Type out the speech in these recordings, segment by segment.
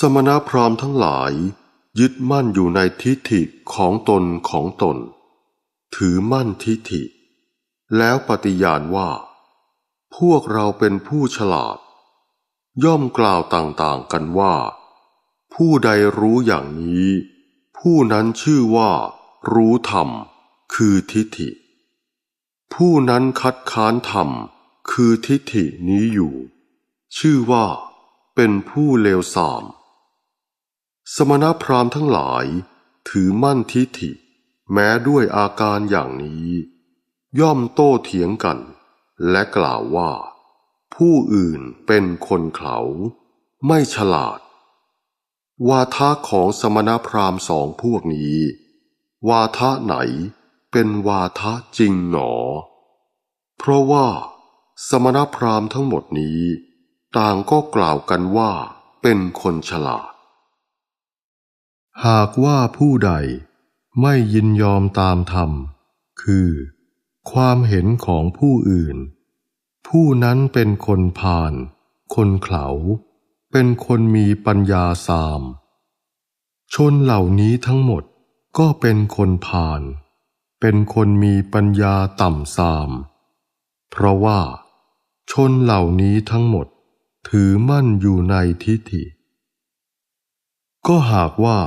สมณพราหมณ์ทั้งหลาย ยึดมั่นอยู่ในทิฏฐิของตนของตน ถือมั่นทิฏฐิ แล้วปฏิญาณว่า พวกเราเป็นผู้ฉลาด ย่อมกล่าวต่างๆกันว่า ผู้ใดรู้อย่างนี้ ผู้นั้นชื่อว่า รู้ธรรม คือทิฏฐิ ผู้นั้นคัดค้านธรรม คือทิฏฐินี้อยู่ ชื่อว่าเป็นผู้เลวทราม สมณพราหมณ์ทั้งหลาย ถือมั่นทิฏฐิ แม้ด้วยอาการอย่างนี้ ย่อมโต้เถียงกัน และกล่าวว่า ผู้อื่นเป็นคนเขาไม่ฉลาด วาทะของสมณพราหมณ์สองพวกนี้ วาทะไหนเป็นวาทะจริงหนอ เพราะว่าสมณพราหมณ์ทั้งหมดนี้ ต่างก็กล่าวกันว่าเป็นคนฉลาด หากว่าผู้ใดไม่ยินยอมตามธรรม คือ ความเห็นของผู้อื่น ผู้นั้นเป็นคนพาลคนเขาเป็นคนมีปัญญาสาม ชนเหล่านี้ทั้งหมดก็เป็นคนพาลเป็นคนมีปัญญาต่ำสาม เพราะว่า ชนเหล่านี้ทั้งหมดถือมั่นอยู่ในทิฏฐิ ก็หากว่า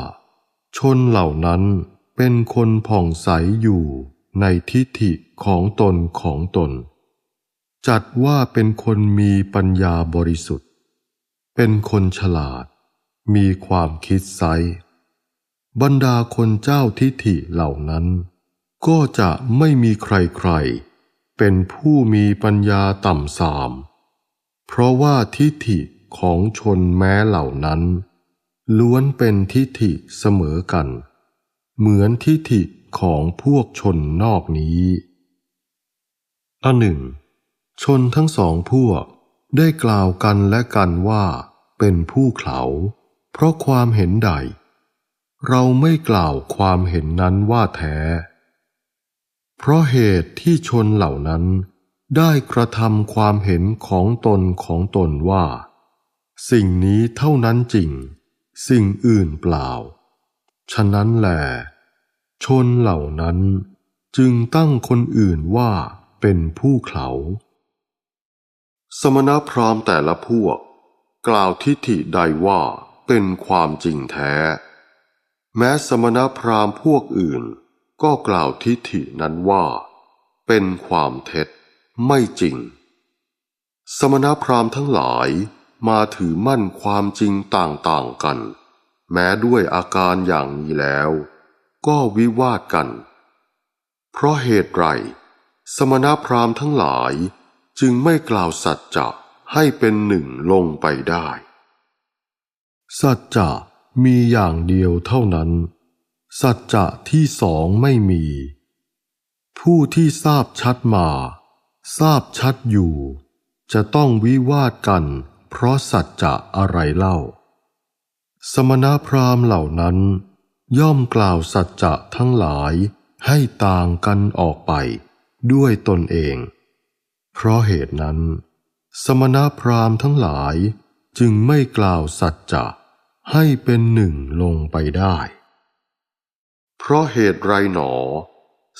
ชนเหล่านั้นเป็นคนผ่องใสอยู่ในทิฏฐิของตนของตน จัดว่าเป็นคนมีปัญญาบริสุทธิ์ เป็นคนฉลาด มีความคิดไซบรรดาคนเจ้าทิฏฐิเหล่านั้น ก็จะไม่มีใครๆ เป็นผู้มีปัญญาต่ำสาม เพราะว่าทิฏฐิของชนแม้เหล่านั้น ล้วนเป็นทิฏฐิเสมอกัน เหมือนทิฏฐิของพวกชนนอกนี้อันหนึ่ง ชนทั้งสองพวกได้กล่าวกันและกันว่าเป็นผู้เขาเพราะความเห็นใด เราไม่กล่าวความเห็นนั้นว่าแท้ เพราะเหตุที่ชนเหล่านั้นได้กระทำความเห็นของตนของตนว่า สิ่งนี้เท่านั้นจริง สิ่งอื่นเปล่า ฉะนั้นแหลชนเหล่านั้นจึงตั้งคนอื่นว่าเป็นผู้เขา สมณพราหมณ์แต่ละพวก กล่าวทิฏฐิใดว่าเป็นความจริงแท้ แม้สมณพราหมณ์พวกอื่นก็กล่าวทิฏฐินั้นว่า เป็นความเท็จไม่จริง สมณพราหมณ์ทั้งหลาย มาถือมั่นความจริงต่างๆกัน แม้ด้วยอาการอย่างนี้แล้ว ก็วิวาทกัน เพราะเหตุไร สมณพราหมณ์ทั้งหลายจึงไม่กล่าวสัจจะให้เป็นหนึ่งลงไปได้ สัจจะมีอย่างเดียวเท่านั้น สัจจะที่สองไม่มี ผู้ที่ทราบชัดมา ทราบชัดอยู่ จะต้องวิวาทกัน เพราะสัจจะอะไรเล่า สมณพราหมณ์เหล่านั้น ย่อมกล่าวสัจจะทั้งหลายให้ต่างกันออกไปด้วยตนเอง เพราะเหตุนั้น สมณพราหมณ์ทั้งหลายจึงไม่กล่าวสัจจะให้เป็นหนึ่งลงไปได้ เพราะเหตุไรหนอ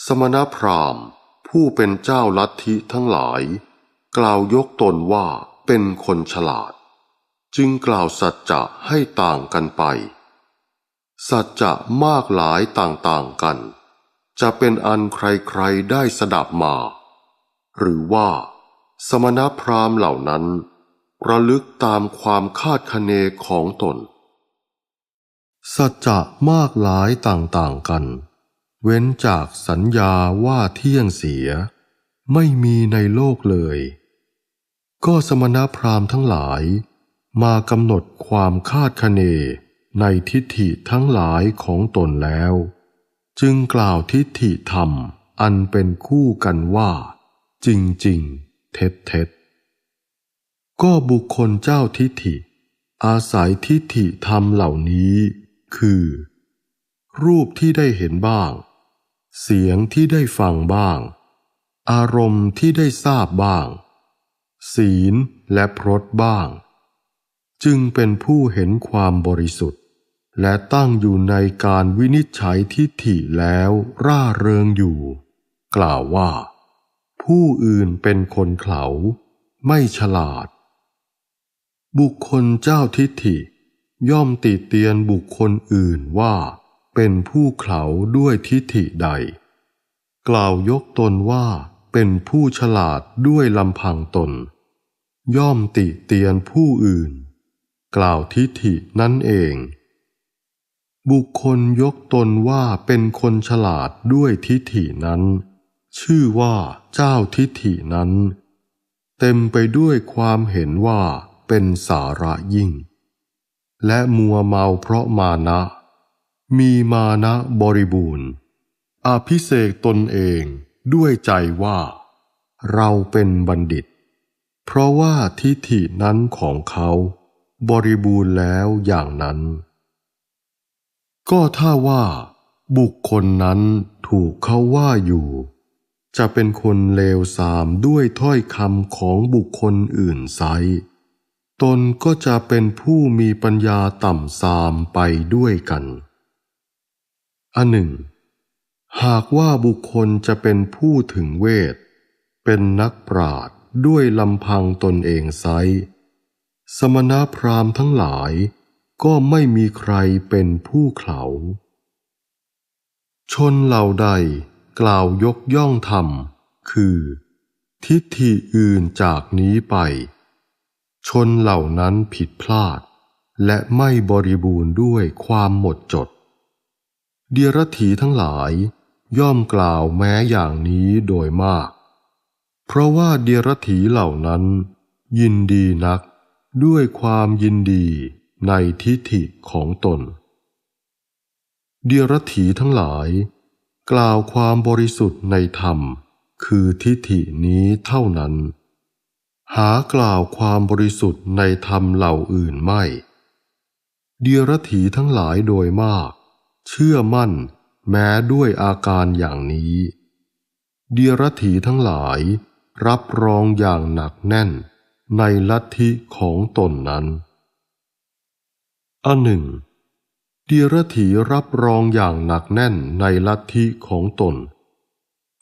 สมณพราหมณ์ผู้เป็นเจ้าลัทธิทั้งหลาย กล่าวยกตนว่า เป็นคนฉลาด จึงกล่าวสัจจะให้ต่างกันไป สัจจะมากหลายต่างๆกัน จะเป็นอันใครๆได้สดับมา หรือว่า สมณพราหมณ์เหล่านั้นระลึกตามความคาดคะเนของตน สัจจะมากหลายต่างๆกัน เว้นจากสัญญาว่าเที่ยงเสีย ไม่มีในโลกเลย ก็สมณพราหมณ์ทั้งหลายมากำหนดความคาดคะเนในทิฏฐิทั้งหลายของตนแล้ว จึงกล่าวทิฏฐิธรรมอันเป็นคู่กันว่า จริงๆเท็จเท็จก็บุคคลเจ้าทิฏฐิ อาศัยทิฏฐิธรรมเหล่านี้ คือ รูปที่ได้เห็นบ้าง เสียงที่ได้ฟังบ้าง อารมณ์ที่ได้ทราบบ้าง ศีลและพรตบ้าง จึงเป็นผู้เห็นความบริสุทธิ์ และตั้งอยู่ในการวินิจฉัยทิฏฐิแล้วร่าเริงอยู่ กล่าวว่า ผู้อื่นเป็นคนเขาไม่ฉลาด บุคคลเจ้าทิฏฐิ ย่อมติเตียนบุคคลอื่นว่า เป็นผู้เขาด้วยทิฏฐิใด กล่าวยกตนว่า เป็นผู้ฉลาดด้วยลำพังตน ย่อมติเตียนผู้อื่น กล่าวทิฐินั่นเอง บุคคลยกตนว่าเป็นคนฉลาดด้วยทิฐินั้น ชื่อว่าเจ้าทิฐินั้น เต็มไปด้วยความเห็นว่าเป็นสาระยิ่ง และมัวเมาเพราะมานะ มีมานะบริบูรณ์อภิเษกตนเอง ด้วยใจว่า เราเป็นบัณฑิต เพราะว่าทิฏฐินั้นของเขาบริบูรณ์แล้วอย่างนั้น ก็ถ้าว่า บุคคลนั้นถูกเขาว่าอยู่ จะเป็นคนเลวทรามด้วยถ้อยคำของบุคคลอื่นไซตนก็จะเป็นผู้มีปัญญาต่ำทรามไปด้วยกัน อันหนึ่ง หากว่าบุคคลจะเป็นผู้ถึงเวท เป็นนักปราดด้วยลำพังตนเองไซ สมณพราหมณ์ทั้งหลายก็ไม่มีใครเป็นผู้เขาชนเหล่าใดกล่าวยกย่องธรรม คือ ทิฏฐิอื่นจากนี้ไป ชนเหล่านั้นผิดพลาด และไม่บริบูรณ์ด้วยความหมดจด เดียรถีทั้งหลาย ย่อมกล่าวแม้อย่างนี้โดยมาก เพราะว่าเดียรถีเหล่านั้น ยินดีนักด้วยความยินดีในทิฏฐิของตน เดียรถีทั้งหลาย กล่าวความบริสุทธิ์ในธรรม คือทิฏฐินี้เท่านั้น หากล่าวความบริสุทธิ์ในธรรมเหล่าอื่นไม่ เดียรถีทั้งหลายโดยมาก เชื่อมั่น แม้ด้วยอาการอย่างนี้ เดียรถีทั้งหลาย รับรองอย่างหนักแน่น ในลัทธิของตนนั้น อันหนึ่งเดียรถีรับรองอย่างหนักแน่นในลัทธิของตน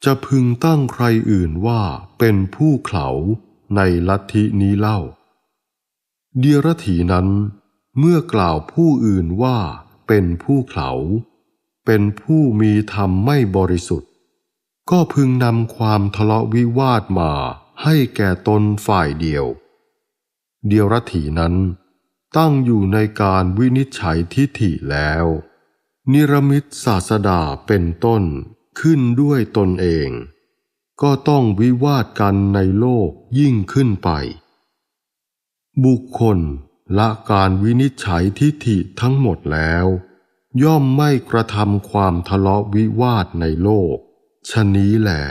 จะพึงตั้งใครอื่นว่าเป็นผู้เขาในลัทธินี้เล่า เดียรถีนั้นเมื่อกล่าวผู้อื่นว่า เป็นผู้เขาเป็นผู้มีธรรมไม่บริสุทธิ์ ก็พึงนำความทะเลาะวิวาทมาให้แก่ตนฝ่ายเดียว เดียวรัถีนั้น ตั้งอยู่ในการวินิจฉัยทิฐิแล้ว นิรมิตศาสดาเป็นต้นขึ้นด้วยตนเอง ก็ต้องวิวาทกันในโลกยิ่งขึ้นไป บุคคล ละการวินิจฉัยทิฏฐิทั้งหมดแล้ว ย่อมไม่กระทำความทะเลาะวิวาทในโลก ชนี้แหละ